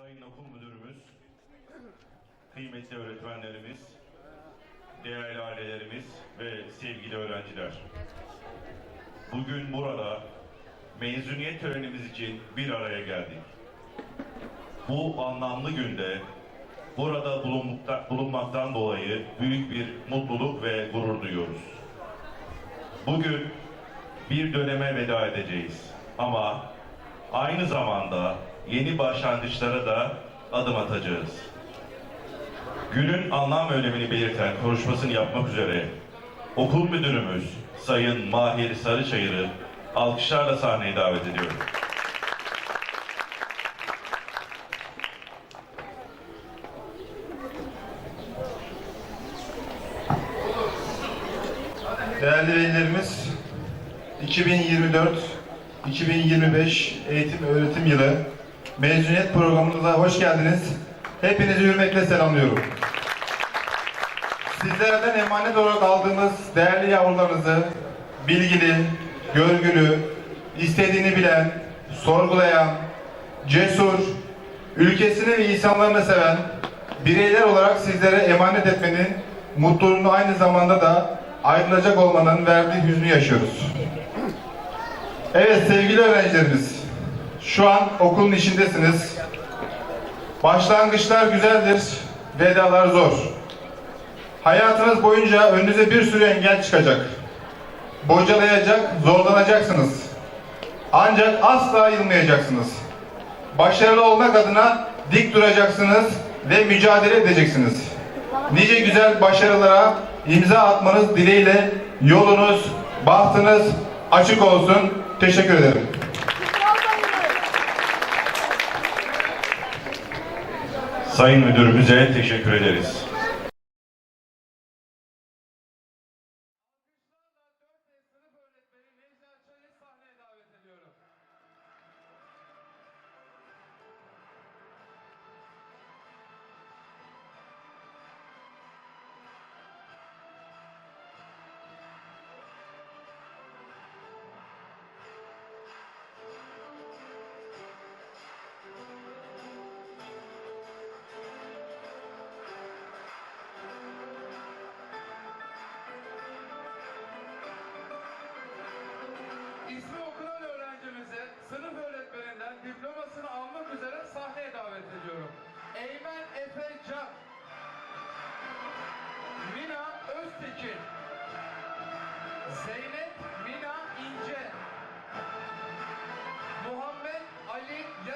Sayın Okul Müdürümüz, kıymetli öğretmenlerimiz, değerli ailelerimiz ve sevgili öğrenciler. Bugün burada mezuniyet törenimiz için bir araya geldik. Bu anlamlı günde burada bulunmakta, bulunmaktan dolayı büyük bir mutluluk ve gurur duyuyoruz. Bugün bir döneme veda edeceğiz. Ama aynı zamanda yeni başlangıçlara da adım atacağız. Günün anlam önemini belirten konuşmasını yapmak üzere okul müdürümüz Sayın Mahir Sarıçayır'ı alkışlarla sahneye davet ediyorum. Değerli velilerimiz, 2024-2025 eğitim öğretim yılı mezuniyet programımıza hoş geldiniz. Hepinizi hürmetle selamlıyorum. Sizlerden emanet olarak aldığımız değerli yavrularınızı bilgili, görgülü, istediğini bilen, sorgulayan, cesur, ülkesini ve insanlarını seven bireyler olarak sizlere emanet etmenin mutluluğunu aynı zamanda da ayrılacak olmanın verdiği hüznü yaşıyoruz. Evet sevgili öğrencilerimiz, şu an okulun içindesiniz. Başlangıçlar güzeldir, vedalar zor. Hayatınız boyunca önünüze bir sürü engel çıkacak. Bocalayacak, zorlanacaksınız. Ancak asla yılmayacaksınız. Başarılı olmak adına dik duracaksınız ve mücadele edeceksiniz. Nice güzel başarılara imza atmanız dileğiyle yolunuz, bahtınız açık olsun. Teşekkür ederim. Sayın Müdürümüze teşekkür ederiz.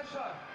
pressure.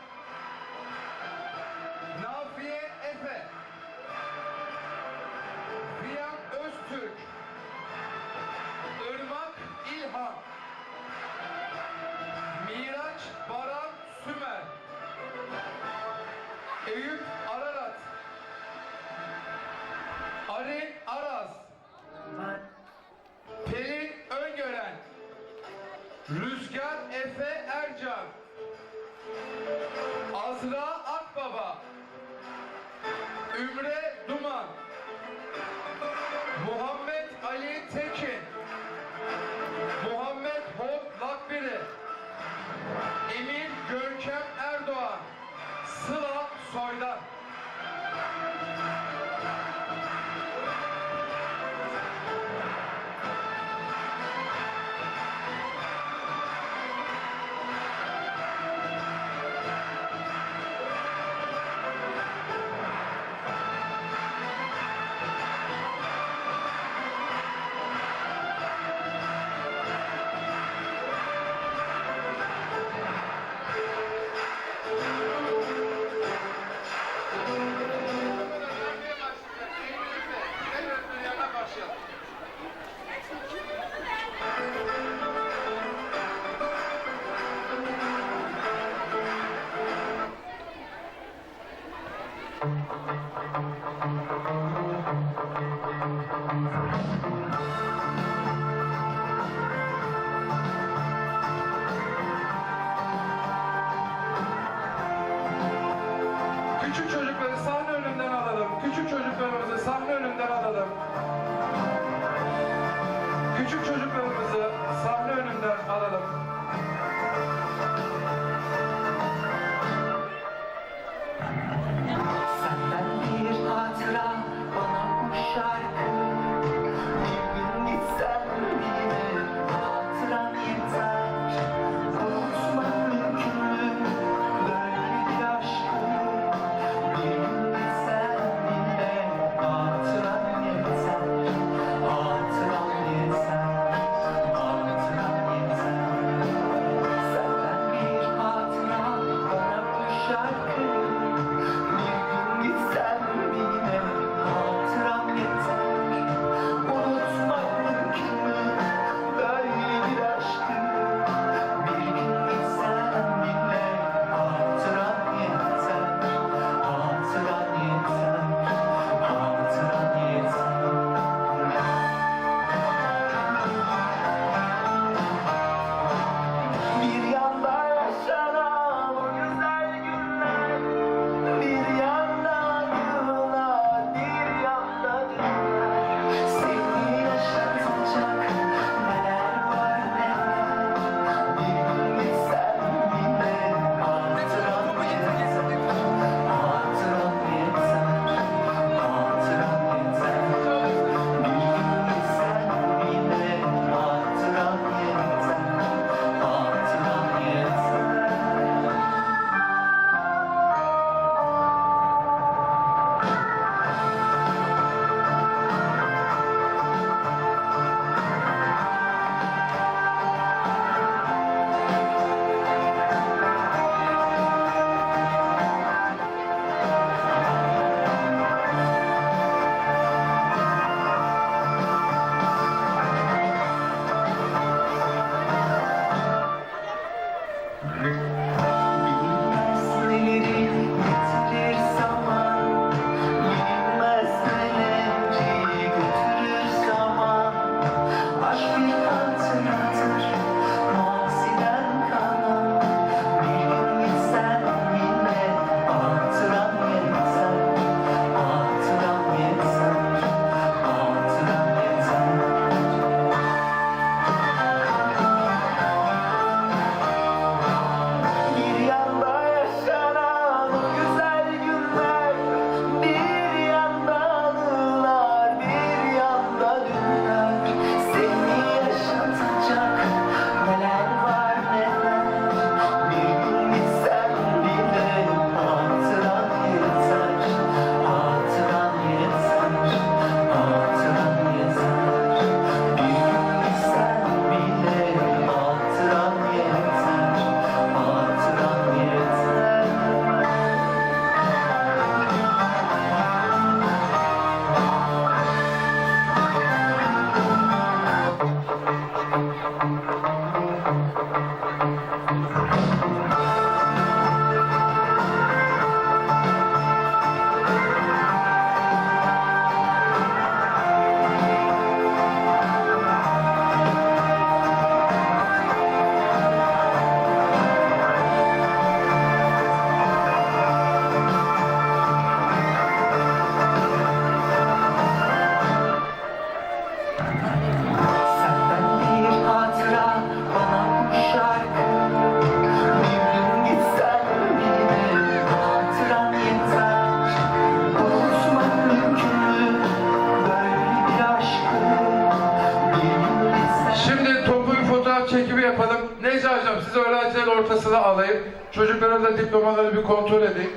siz öğrenciler ortasına alayım. Çocuklarımızın diplomaları bir kontrol edin.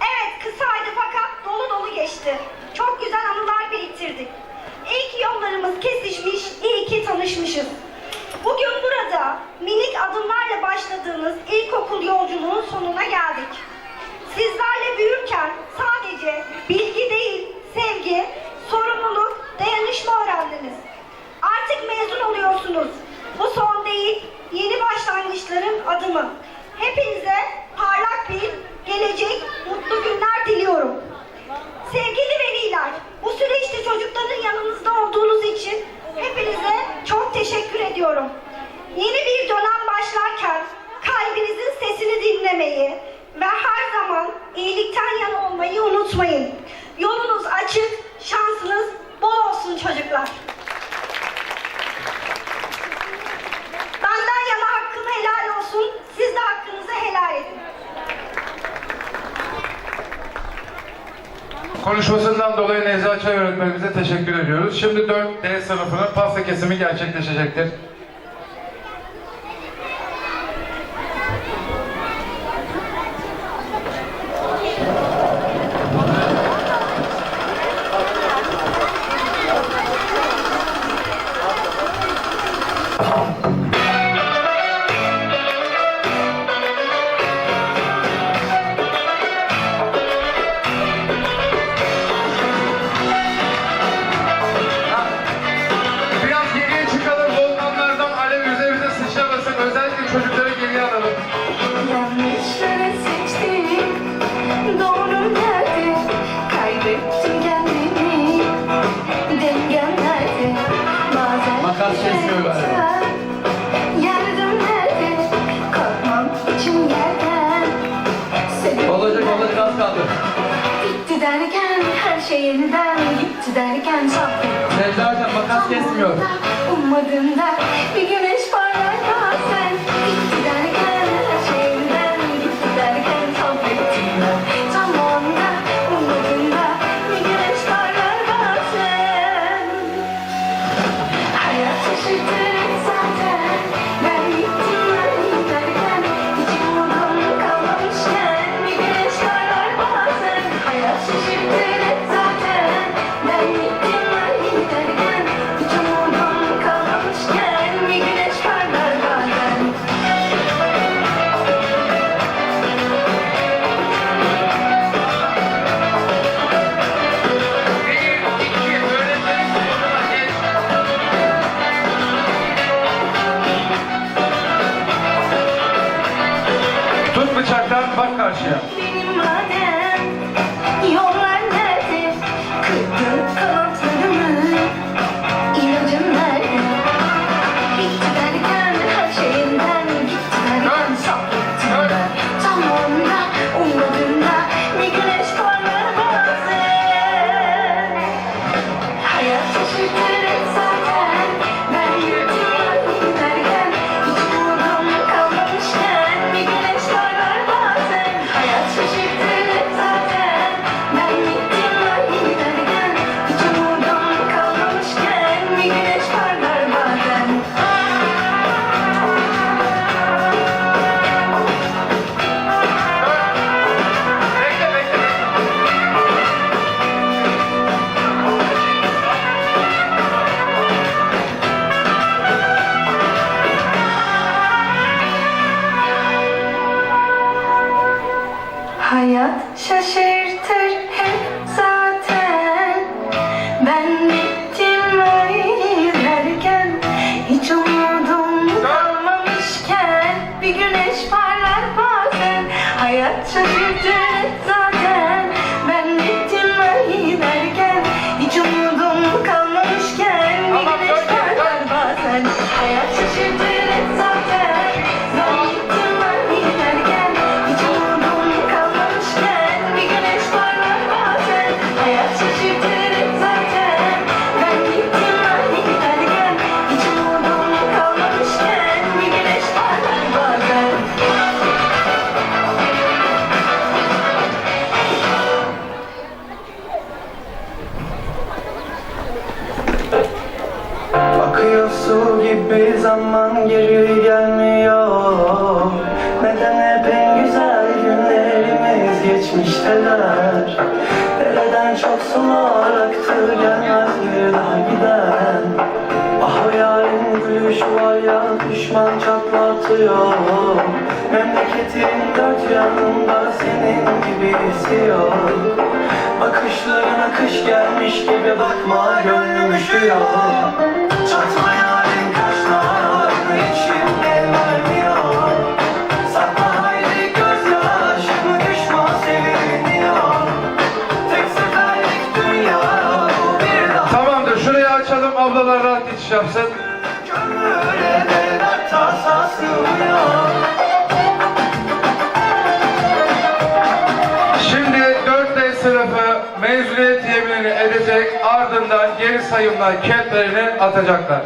Evet kısaydı fakat dolu dolu geçti. Çok güzel anılar biriktirdik. İyi ki yollarımız kesişmiş, iyi ki tanışmışız. Bugün burada minik adımlarla başladığınız ilkokul yolculuğun sonuna geldik. Sizlerle büyürken sadece bilgi değil, sevgi, sorumluluk, dayanışma öğrendiniz. Artık mezun oluyorsunuz. Bu son değil, yeni başlangıçların adımı. Hepinize parlak bir gelecek mutlu günler diliyorum. Sevgili veliler, bu süreçte çocukların yanınızda olduğunuz Şimdi 4D sınıfının pasta kesimi gerçekleşecektir. Umadığımda bir güneş parlar daha sen. Git giderken her şeyimden Git giderken sohbetimden. Tam o anda bir güneş parlar daha sen. Hayat şaşırtır. Uşak'tan bak karşıya. zaman geri gelmiyor. Neden hep en güzel günlerimiz geçmişteler? Dereden çok sular aktı gelmez bir daha gider Ah yarın gülüşü var ya düşman çatlatıyor. Memleketin dört yanında senin gibi esiyor. Bakışların akış gelmiş gibi bakma gönlüm üşüyor. geri sayımla kentlerine atacaklar.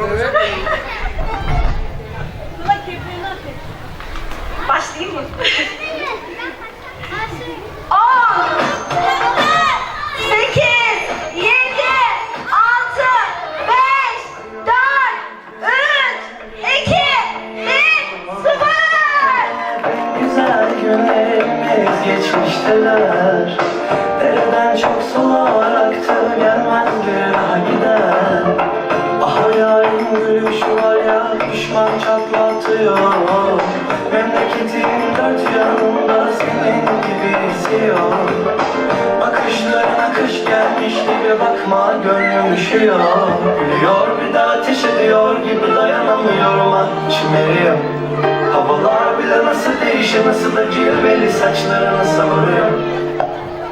Evet. Gelmiş gibi bakma gönlüm üşüyor Gülüyor bir de ateş ediyor gibi dayanamıyorum eriyor Havalar bile nasıl değişir nasıl da cilveli saçlarını savuruyor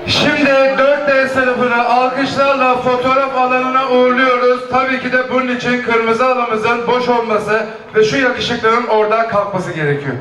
Şimdi 4D sınıfını alkışlarla fotoğraf alanına uğurluyoruz. Tabii ki de bunun için kırmızı halımızın boş olması ve şu yakışıklının orada kalkması gerekiyor.